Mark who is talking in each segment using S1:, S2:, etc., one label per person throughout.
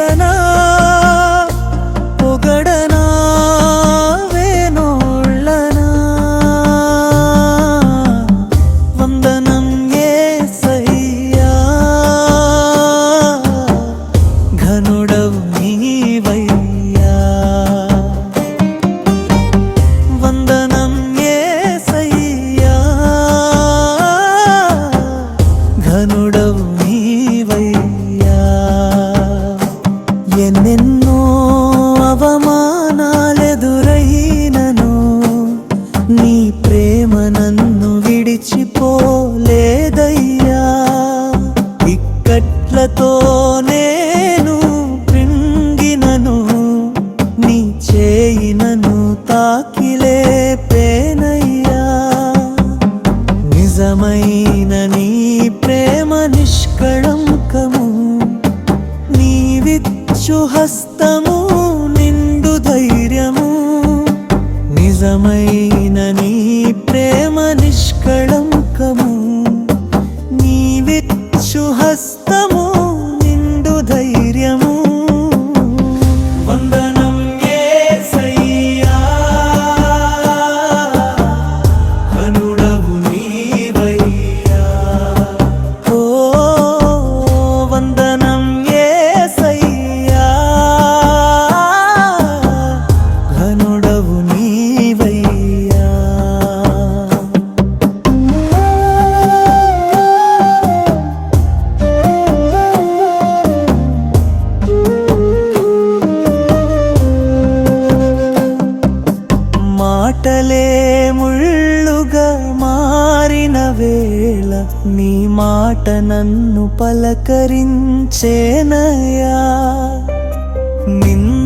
S1: வேதனா ఎన్నెన్నో అవమానాలెదురయినను నీ ప్రేమ నన్ను విడిచిపోలేదయ్యా. ఇక్కట్లతో నేను కృంగినను నీ చేయినను తాకిలే పేనయ్యా నిజమైన నీ ప్రేమ నిష్కళం హస్తము ముళ్ళుగా మారిన వేళ నీ మాట నన్ను పలకరించేనయ్యా నిన్న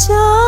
S1: 저